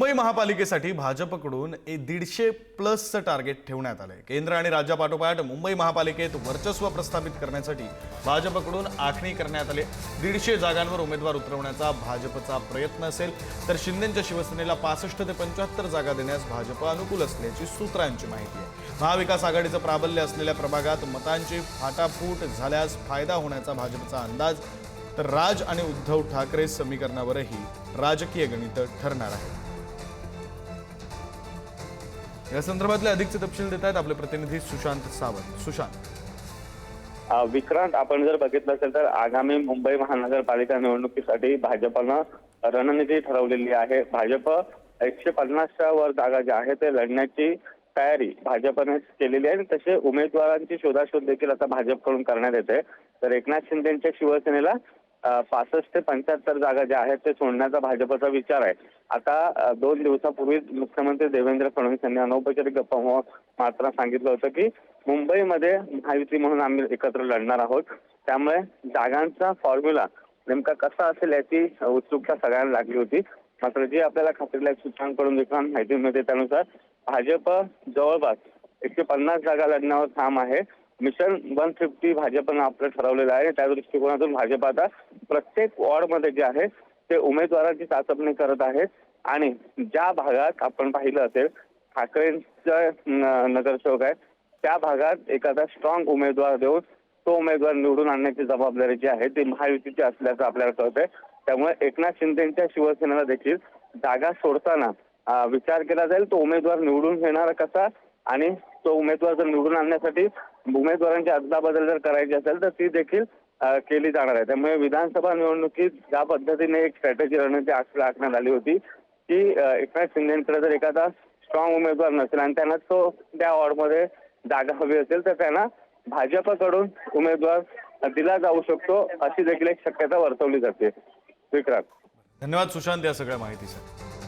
मुंबई महापालिकेसाठी भाजपकडून ए दीडशे प्लसचं टार्गेट ठेवण्यात आलंय. केंद्र आणि राज्यापाठोपाठ मुंबई महापालिकेत वर्चस्व प्रस्थापित करण्यासाठी भाजपकडून आखणी करण्यात आली. दीडशे जागांवर उमेदवार उतरवण्याचा भाजपचा प्रयत्न असेल तर शिंदेच्या शिवसेनेला पासष्ट ते पंच्याहत्तर जागा देण्यास भाजप अनुकूल असल्याची सूत्रांची माहिती आहे. महाविकास आघाडीचं प्राबल्य असलेल्या प्रभागात मतांची फाटाफूट झाल्यास फायदा होण्याचा भाजपचा अंदाज तर राज आणि उद्धव ठाकरे समीकरणावरही राजकीय गणित ठरणार आहे या संदर्भातले अधिकचे तपशील देत आहेत आपले प्रतिनिधी सुशांत सावंत. सुशांत. विक्रांत आपण जर बघितलं असेल तर आगामी मुंबई महानगरपालिका निवडणुकीसाठी भाजपनं रणनीती ठरवलेली आहे. भाजप एकशे पन्नासच्या वर जागा ज्या आहे ते लढण्याची तयारी भाजपने केलेली आहे. आणि तसे उमेदवारांची शोधाशोध देखील आता भाजपकडून करण्यात येते. तर एकनाथ शिंदेच्या शिवसेनेला पासष्ट ते पंच्याहत्तर जागा ज्या आहेत ते सोडण्याचा भाजपचा विचार आहे. आता दोन दिवसापूर्वी मुख्यमंत्री देवेंद्र फडणवीस यांनी अनौपचारिक गप्पा मात्र सांगितलं होतं की मुंबईमध्ये महायुती म्हणून आम्ही एकत्र लढणार आहोत. त्यामुळे जागांचा फॉर्म्युला नेमका कसा असेल याची उत्सुकता सगळ्यांना लागली होती. मात्र जी आपल्याला खात्रीलायक सूत्रांकडून विक्रांत माहिती मिळते त्यानुसार भाजप जवळपास एकशे पन्नास जागा लढण्यावर ठाम आहे. मिशन वन फिफ्टी भाजपनं आपलं ठरवलेलं आहे. त्या दृष्टिकोनातून भाजप आता प्रत्येक वॉर्डमध्ये जे आहे ते उमेदवारांची चाचपणी करत आहेत आणि ज्या भागात आपण पाहिलं असेल ठाकरेंचं नगरसेवक आहे त्या भागात एखादा स्ट्रॉंग उमेदवार देऊन तो उमेदवार निवडून आणण्याची जबाबदारी जी आहे ती महायुतीची असल्याचं आपल्याला कळतंय. त्यामुळे एकनाथ शिंदेच्या शिवसेनेला देखील जागा सोडताना विचार केला जाईल तो उमेदवार निवडून येणार कसा? आणि तो उमेदवार जर निवडून आणण्यासाठी उमेदवारांची अदलाबदल जर करायची असेल तर ती देखील केली जाणार आहे. त्यामुळे विधानसभा निवडणुकीत ज्या पद्धतीने एक स्ट्रॅटेजी रणनीती आखण्यात आली होती की एकनाथ शिंदेकडे जर एखादा स्ट्रॉंग उमेदवार नसेल आणि त्यांना तो त्या वॉर्डमध्ये जागा हवी असेल तर त्यांना भाजपकडून उमेदवार दिला जाऊ शकतो अशी देखील एक शक्यता वर्तवली जाते. विक्रांत धन्यवाद सुशांत या सगळ्या माहितीसाठी.